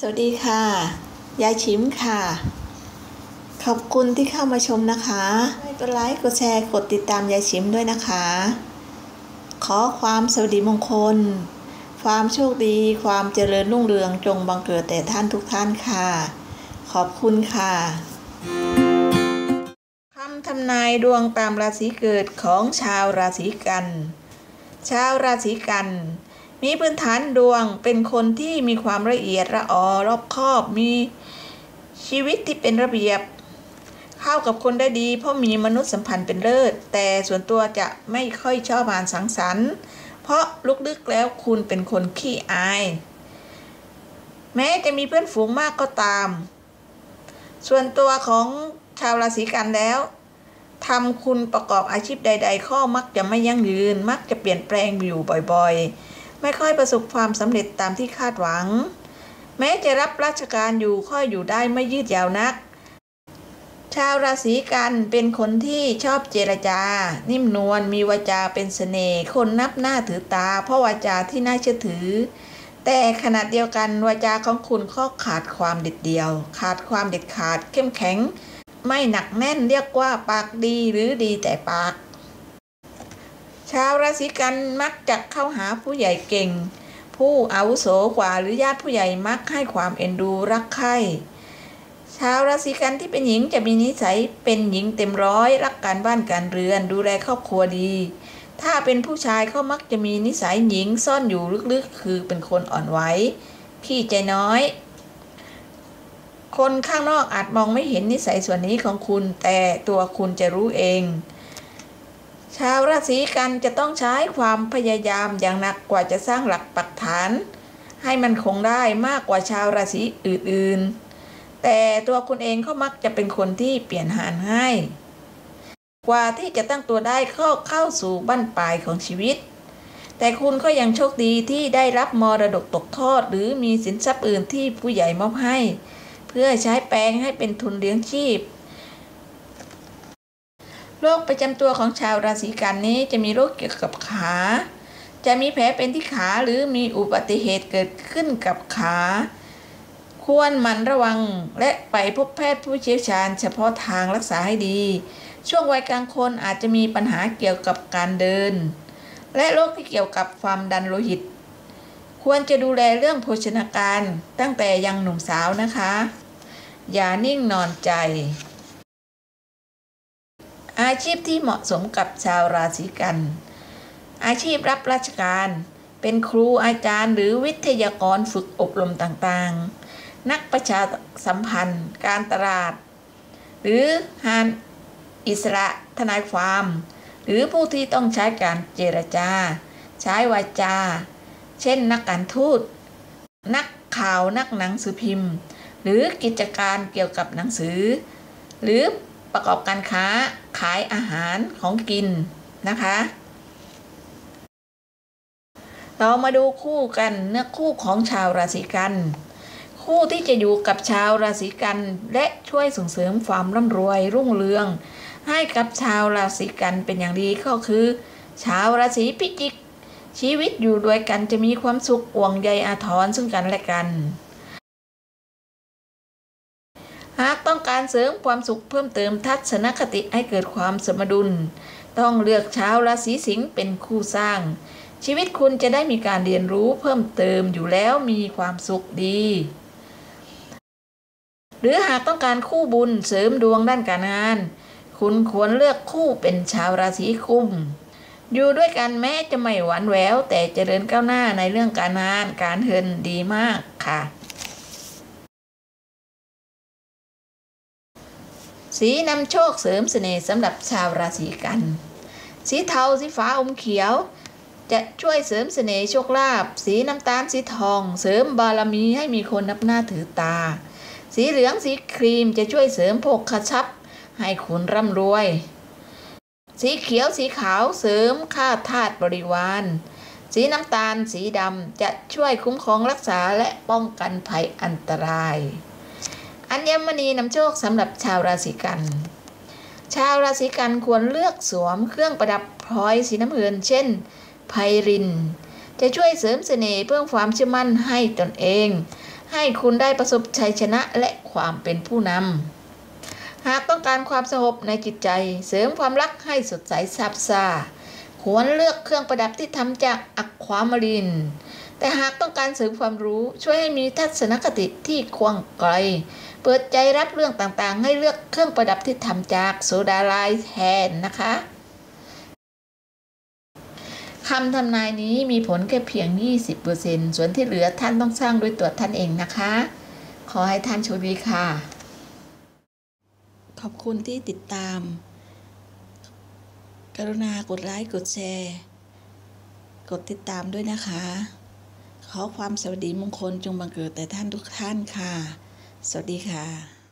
สวัสดีค่ะ ยายชิมค่ะ ขอบคุณที่เข้ามาชมนะคะกดไลค์ กดแชร์ กดติดตามยายชิมด้วยนะคะ ขอความสวัสดีมงคล ความโชคดี ความเจริญรุ่งเรืองจงบังเกิดแต่ท่านทุกท่านค่ะ ขอบคุณค่ะ คำทำนายดวงตามราศีเกิดของชาวราศีกัน ชาวราศีกัน มีพื้นฐานดวงเป็นคนที่มีความละเอียดละออรอบคอบมีชีวิตที่เป็นระเบียบ เข้ากับคนได้ดี เพราะมีมนุษยสัมพันธ์เป็นเลิศ แต่ส่วนตัวจะไม่ค่อยชอบอ่านสังสรรค์ เพราะลึกๆแล้วคุณเป็นคนขี้อาย แม้จะมีเพื่อนฝูงมากก็ตาม ส่วนตัวของชาวราศีกันแล้วทำคุณประกอบอาชีพใด ๆ ข้อมักจะไม่ยั่งยืน มักจะเปลี่ยนแปลงอยู่บ่อยๆ ไม่ค่อยประสบความสำเร็จตามที่คาดหวัง แม้จะรับราชการอยู่ค่อยอยู่ได้ไม่ยืดยาวนัก ชาวราศีกันเป็นคนที่ชอบเจรจา นิ่มนวลมีวาจาเป็นเสน่ห์คนนับหน้าถือตา เพราะวาจาที่น่าเชื่อถือ แต่ขณะเดียวกันวาจาของคุณก็ขาดความเด็ดเดี่ยว ขาดความเด็ดขาดเข้มแข็ง ไม่หนักแน่นเรียกว่าปากดีหรือดีแต่ปาก ชาวราศีกันมักจะเข้าหาผู้ใหญ่เก่ง ผู้อาวุโสกว่าหรือญาติผู้ใหญ่มักให้ความเอ็นดูรักใคร่ชาวราศีกันที่เป็นหญิงจะมีนิสัยเป็นหญิงเต็มร้อยรักการบ้านการเรือนดูแลครอบครัวดี ถ้าเป็นผู้ชายเขามักจะมีนิสัยหญิงซ่อนอยู่ลึกๆ คือเป็นคนอ่อนไหวขี้ใจน้อย คนข้างนอกอาจมองไม่เห็นนิสัยส่วนนี้ของคุณ แต่ตัวคุณจะรู้เอง ชาวราศีกันจะต้องใช้ความพยายามอย่างหนักกว่าจะสร้างหลักปักฐาน ให้มันคงได้มากกว่าชาวราศีอื่นๆ แต่ตัวคุณเองก็มักจะเป็นคนที่เปลี่ยนหานให้ กว่าที่จะตั้งตัวได้เข้าเข้าสู่บั้นปลายของชีวิต แต่คุณก็ยังโชคดีที่ได้รับมรดกตกทอด หรือมีสินทรัพย์อื่นที่ผู้ใหญ่มอบให้ เพื่อใช้แปลงให้เป็นทุนเลี้ยงชีพ โรคประจำตัวของชาวราศีกันนี้จะมีโรคเกี่ยวกับขา จะมีแผลเป็นที่ขาหรือมีอุบัติเหตุเกิดขึ้นกับขา ควรหมั่นระวังและไปพบแพทย์ผู้เชี่ยวชาญ เฉพาะทางรักษาให้ดี ช่วงวัยกลางคนอาจจะมีปัญหาเกี่ยวกับการเดิน และโรคที่เกี่ยวกับความดันโลหิต ควรจะดูแลเรื่องโภชนาการตั้งแต่ยังหนุ่มสาวนะคะ อย่านิ่งนอนใจ อาชีพที่เหมาะสมกับชาวราศีกัน อาชีพรับราชการ เป็นครูอาจารย์หรือวิทยากรฝึกอบรมต่างๆ นักประชาสัมพันธ์ การตลาด หรือหานอิสระทนายความ หรือผู้ที่ต้องใช้การเจรจา ใช้วาจา เช่นนักการทูต นักข่าวนักหนังสือพิมพ์ หรือกิจการเกี่ยวกับหนังสือ หรือ ประกอบการค้าขายอาหารของกินนะคะเรามาดูคู่กันเนื้อคู่ของชาวราศีกัน คู่ที่จะอยู่กับชาวราศีกัน และช่วยส่งเสริมความร่ำรวยรุ่งเรือง ให้กับชาวราศีกันเป็นอย่างดีก็คือ ชาวราศีพิจิก ชีวิตอยู่ด้วยกันจะมีความสุขห่วงใยอาทรซึ่งกันและกัน ต้องการเสริมความสุขเพิ่มเติมทัศนคติให้เกิดความสมดุล ต้องเลือกชาวราศีสิงห์เป็นคู่สร้าง ชีวิตคุณจะได้มีการเรียนรู้เพิ่มเติมอยู่แล้วมีความสุขดี หรือหากต้องการคู่บุญเสริมดวงด้านการงาน คุณควรเลือกคู่เป็นชาวราศีกุมอยู่ด้วยกันแม้จะไม่หวานแหววแต่เจริญก้าวหน้าในเรื่องการงานการเงินดีมากค่ะ สีนำโชคเสริมเสน่ห์สำหรับชาวราศีกัน สีเทาสีฟ้าอมเขียว จะช่วยเสริมเสน่ห์โชคลาภสีน้ำตาลสีทอง เสริมบารมีให้มีคนนับหน้าถือตา สีเหลืองสีครีมจะช่วยเสริมโภคทรัพย์ ให้คุณร่ำรวย สีเขียวสีขาวเสริมค่าธาตุบริวารสีน้ำตาลสีดำจะช่วยคุ้มครองรักษาและป้องกันภัยอันตราย อัญมณีนำโชคสำหรับชาวราศีกัน ชาวราศีกันควรเลือกสวมเครื่องประดับพลอยสีน้ำเงิน เช่น ไพริน จะช่วยเสริมเสน่ห์เพิ่มความเชื่อมั่นให้ตนเอง ให้คุณได้ประสบชัยชนะและความเป็นผู้นำ หากต้องการความสงบในจิตใจ เสริมความรักให้สดใสซาบซ่าควรเลือกเครื่องประดับที่ทำจากอักความาริน แต่หากต้องการเสริมความรู้ช่วยให้มีทัศนคติที่กว้างไกล เปิดใจรับเรื่องต่างๆ ให้เลือกเครื่องประดับที่ทำจากโซดาไลท์แทนนะคะคำทำนายนี้มีผลแค่เพียง 20%ส่วนที่เหลือท่านต้องสร้างด้วยตัวท่านเองนะคะ ขอให้ท่านโชคดีค่ะ ขอบคุณที่ติดตาม กรุณากดไลค์ กดแชร์ กดติดตามด้วยนะคะ ขอความสวัสดีมงคลจงบังเกิดแต่ท่านทุกท่านค่ะ สวัสดีค่ะ